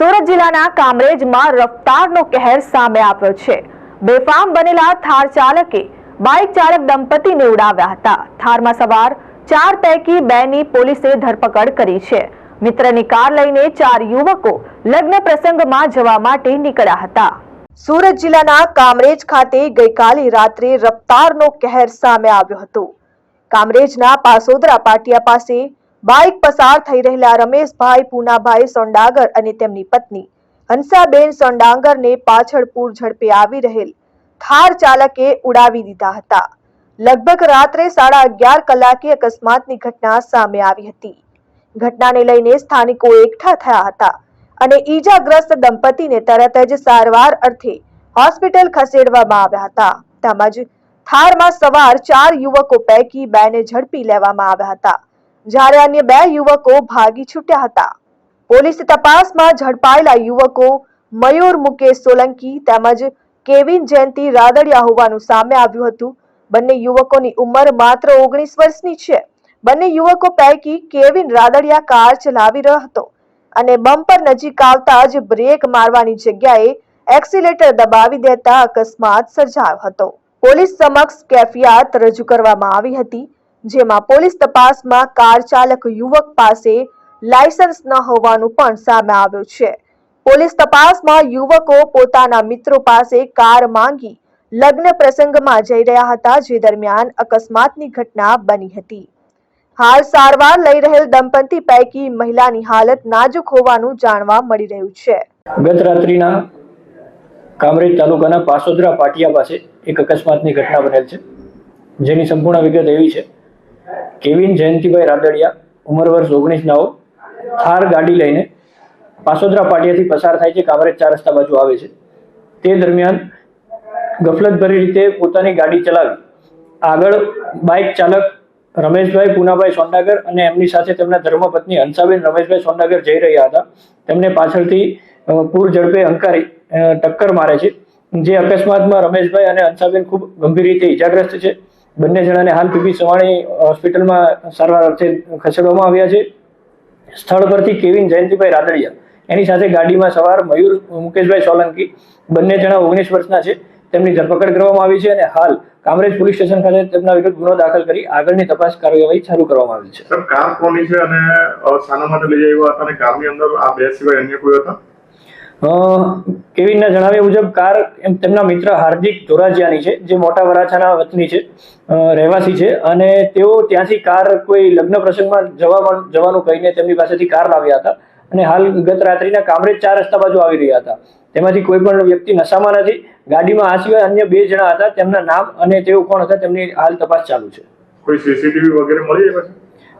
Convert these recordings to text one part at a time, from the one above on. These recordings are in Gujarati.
સુરત જિલ્લાના કામરેજમાં રફતારનો કહેર સામે આવ્યો છે. બેફામ બનેલા થાર ચાલકે બાઇક ચાલક દંપતીને ઉડાવ્યા હતા. થારમાં સવાર ચાર પૈકી બેની પોલીસે ધરપકડ કરી છે. મિત્રની કાર લઈને ચાર યુવકો લગ્ન પ્રસંગમાં જવા માટે નીકળ્યા હતા. સુરત જિલ્લાના કામરેજ ખાતે ગઈકાલે રાત્રે રફતારનો કહેર સામે આવ્યો હતો. કામરેજના પાસોદરા પાટિયા પાસે બાઇક પસાર થઈ રહેલા રમેશભાઈ, પૂનાભાઈ સોંડાગર અને તેમની પત્ની. હંસાબેન સોંડાગરને પાછળ પૂર ઝડપે આવી રહેલ થાર ચાલકે ઉડાવી દીધા હતા. લગભગ રાત્રે સાડા અગિયાર કલાકે અકસ્માતની ઘટના સામે આવી હતી. ઘટનાને લઈને સ્થાનિકો એકઠા થયા હતા અને ઈજાગ્રસ્ત દંપતીને તરત જ સારવાર અર્થે હોસ્પિટલ ખસેડવામાં આવ્યા હતા. તેમજ થારમાં સવાર ચાર યુવકો પૈકી બેને ઝડપી લેવામાં આવ્યા હતા. જ્યારે અન્ય બે યુવકો ભાગી છૂટ્યા હતા. પોલીસ તપાસમાં ઝડપાયેલા યુવકો મયુર, મુકેશ સોલંકી તેમજ કેવિન જયંતિ રાદડિયા હોવાનું સામે આવ્યું હતું. બંને યુવકોની ઉંમર માત્ર ઓગણીસ વર્ષની છે. બંને યુવકો પૈકી કેવિન રાદડિયા કાર ચલાવી રહ્યો હતો અને બમ્પર નજીક આવતા જ બ્રેક મારવાની જગ્યાએ એક્સિલેટર દબાવી દેતા અકસ્માત સર્જાયો હતો. પોલીસ સમક્ષ કેફિયાત રજૂ કરવામાં આવી હતી. જેમાં પોલીસ તપાસમાં કાર ચાલક યુવક પાસે લાયસન્સ ન હોવાનું પણ સામે આવ્યું છે. પોલીસ તપાસમાં યુવકો પોતાના મિત્રો પાસે કાર માંગી લગ્ન પ્રસંગમાં જઈ રહ્યા હતા, જે દરમિયાન અકસ્માતની ઘટના બની હતી. હાલ સારવાર લઈ રહેલ દંપતી પૈકી મહિલાની હાલત નાજુક હોવાનું જાણવા મળી રહ્યું છે. ગત રાત્રિના કામરેજ તાલુકાના પાસોદરા પાટિયા પાસે એક અકસ્માતની ઘટના બનેલ છે. જેની સંપૂર્ણ વિગત એવી છે કેવિન જયંતિભાઈ રાદડિયા, ઉંમર વર્ષ ઓગણીસ નાઓ થાર ગાડી લઈને પાસોદરા પાટિયાથી પસાર થાય છે કામરેજ ચાર રસ્તા બાજુ આવે છે. તે દરમિયાન ગફલતભરી રીતે પોતાની ગાડી ચલાવી. આગળ બાઇક ચાલક રમેશભાઈ પૂનાભાઈ સોંડાગર અને એમની સાથે તેમના ધર્મપત્ની હંસાબેન રમેશભાઈ સોંડાગર જઈ રહ્યા હતા. તેમને પાછળથી પૂર ઝડપે હંકારી ટક્કર મારે છે. જે અકસ્માતમાં રમેશભાઈ અને હંસાબેન ખૂબ ગંભીર રીતે ઇજાગ્રસ્ત છે. બંને જણાને હાલ પીપી સવાણી હોસ્પિટલમાં સારવાર અર્થે ખસેડવામાં આવ્યા છે. સ્થળ પરથી કેવિન જયંતિભાઈ રાદડિયા, એની સાથે ગાડીમાં સવાર મયુર મુકેશભાઈ સોલંકી, બંને જણા ઓગણીસ વર્ષના છે. તેમની ધરપકડ કરવામાં આવી છે અને હાલ કામરેજ પોલીસ સ્ટેશન ખાતે તેમના વિરુદ્ધ ગુનો દાખલ કરી આગળની તપાસ કાર્યવાહી ચાલુ કરવામાં આવી છે. સર, કાર કોની છે અને શાના માટે લઈ આવ્યા હતા અને કારની અંદર આ બે સિવાય અન્ય કોઈ હતા? કેવિનના જણાવ્યા મુજબ કાર તેમના મિત્ર હાર્દિક ધોરાજીયાની છે, જે મોટા વરાછાના વતની છે રહેવાસી છે અને તેઓ ત્યાંથી કાર કોઈ લગ્ન પ્રસંગમાં જવા જવાનું કહીને તેમની પાસેથી કાર લાવ્યા હતા અને હાલ ગત રાત્રિના કામરેજ ચાર રસ્તા બાજુ આવી રહ્યા હતા. તેમાંથી કોઈ પણ વ્યક્તિ નશામાં નથી, ગાડીમાં આ સિવાય અન્ય બે જણા હતા, તેમના નામ અને તેઓ કોણ હતા તેમની હાલ તપાસ ચાલુ છે. કોઈ સીસીટીવી વગેરે મળી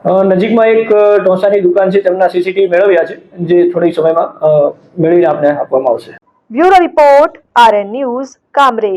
નજીકમાં એક ઢોસાની દુકાન છે, તેમના સીસીટીવી મેળવ્યા છે, જે થોડીક સમયમાં મેળવીને આપને આપવામાં આવશે. Bureau report, RN news, Kamrej.